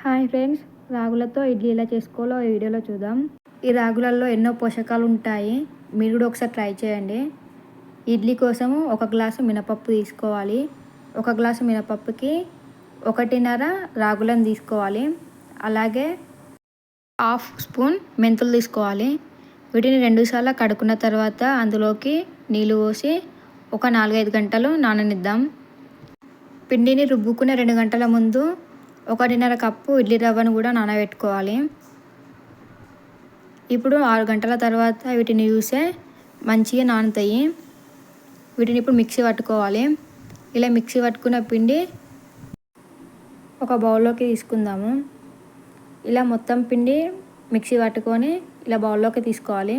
Hi friends రాగులతో idli ఎలా చేసుకోవాలో ఈ వీడియోలో చూద్దాం. ఈ రాగులలో ఎన్నో పోషకాలు ఉంటాయి మీరు కూడా ఒకసారి ట్రై చేయండి. ఇడ్లీ కోసము ఒక గ్లాసు మినపప్పు తీసుకోవాలి. ఒక గ్లాసు మినపప్పుకి ఒకటిన్నర రాగులను తీసుకోవాలి. అలాగే హాఫ్ స్పూన్ మెంతులు తీసుకోవాలి. వీటిని రెండుసార్లు కడుక్కున్న తర్వాత అందులోకి నీళ్ళు పోసి ఒక నాలుగైదు గంటలు నాననిద్దాం. పిండిని రుబ్బుకునే రెండు గంటల ముందు ఒకటిన్నర కప్పు ఇడ్లీ రవ్వను కూడా నానబెట్టుకోవాలి. ఇప్పుడు ఆరు గంటల తర్వాత వీటిని చూసే మంచిగా నానుతాయి. వీటిని ఇప్పుడు మిక్సీ పట్టుకోవాలి. ఇలా మిక్సీ పట్టుకున్న పిండి ఒక బౌల్లోకి తీసుకుందాము. ఇలా మొత్తం పిండి మిక్సీ పట్టుకొని ఇలా బౌల్లోకి తీసుకోవాలి.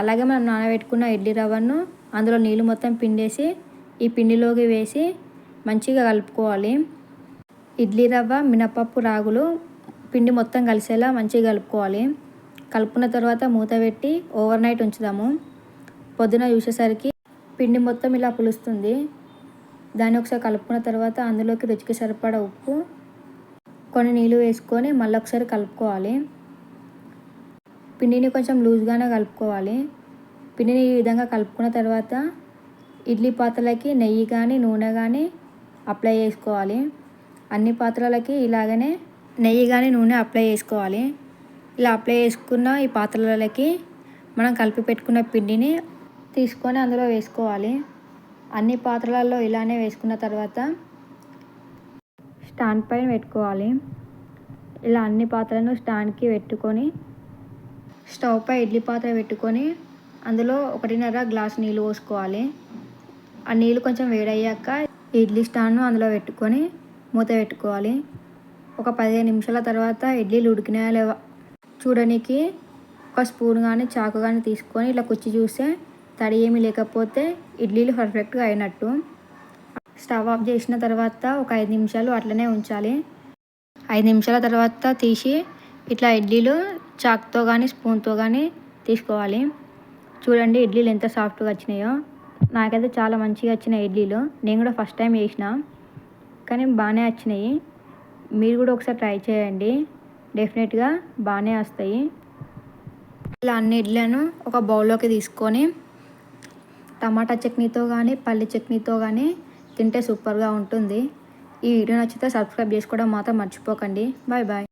అలాగే మనం నానబెట్టుకున్న ఇడ్లీ రవ్వను అందులో నీళ్ళు మొత్తం పిండేసి ఈ పిండిలోకి వేసి మంచిగా కలుపుకోవాలి. ఇడ్లీ రవ్వ మినపప్పు రాగులు పిండి మొత్తం కలిసేలా మంచిగా కలుపుకోవాలి. కలుపుకున్న తర్వాత మూత పెట్టి ఓవర్ నైట్ ఉంచుదాము. పొద్దున చూసేసరికి పిండి మొత్తం ఇలా పులుస్తుంది. దాన్ని ఒకసారి కలుపుకున్న తర్వాత అందులోకి రుచికి సరిపడా ఉప్పు కొన్ని నీళ్ళు వేసుకొని మళ్ళీ ఒకసారి కలుపుకోవాలి. పిండిని కొంచెం లూజ్గానే కలుపుకోవాలి. పిండిని ఈ విధంగా కలుపుకున్న తర్వాత ఇడ్లీ పాత్రలకి నెయ్యి కానీ నూనె కానీ అప్లై చేసుకోవాలి. అన్ని పాత్రలకి ఇలాగనే నెయ్యి కానీ నూనె అప్లై చేసుకోవాలి. ఇలా అప్లై చేసుకున్న ఈ పాత్రలకి మనం కలిపి పెట్టుకున్న పిండిని తీసుకొని అందులో వేసుకోవాలి. అన్ని పాత్రలలో ఇలానే వేసుకున్న తర్వాత స్టాండ్ పైన పెట్టుకోవాలి. ఇలా అన్ని పాత్రలను స్టాండ్కి పెట్టుకొని స్టవ్ పై ఇడ్లీ పాత్ర పెట్టుకొని అందులో ఒకటిన్నర గ్లాస్ నీళ్ళు పోసుకోవాలి. ఆ నీళ్ళు కొంచెం వేడయ్యాక ఇడ్లీ స్టాండ్ను అందులో పెట్టుకొని మూత పెట్టుకోవాలి. ఒక పదిహేను నిమిషాల తర్వాత ఇడ్లీలు ఉడికినాయా లేవా చూడడానికి ఒక స్పూన్ కానీ చాకు కానీ తీసుకొని ఇలా కుచ్చి చూస్తే తడి ఏమీ లేకపోతే ఇడ్లీలు పర్ఫెక్ట్గా అయినట్టు. స్టవ్ ఆఫ్ చేసిన తర్వాత ఒక ఐదు నిమిషాలు అట్లనే ఉంచాలి. ఐదు నిమిషాల తర్వాత తీసి ఇట్లా ఇడ్లీలు చాక్తో కానీ స్పూన్తో కానీ తీసుకోవాలి. చూడండి ఇడ్లీలు ఎంత సాఫ్ట్గా వచ్చినాయో. నాకైతే చాలా మంచిగా వచ్చినాయి ఇడ్లీలు. నేను కూడా ఫస్ట్ టైం చేసిన. కానీ బాగానే వచ్చినాయి. మీరు కూడా ఒకసారి ట్రై చేయండి. డెఫినెట్గా బాగానే వస్తాయి. ఇలా అన్ని ఇడ్లను ఒక బౌల్లోకి తీసుకొని టమాటా చట్నీతో కానీ పల్లి చట్నీతో కానీ తింటే సూపర్గా ఉంటుంది. ఈ వీడియో నచ్చితే సబ్స్క్రైబ్ చేసుకోవడం మాత్రం మర్చిపోకండి. Bye bye.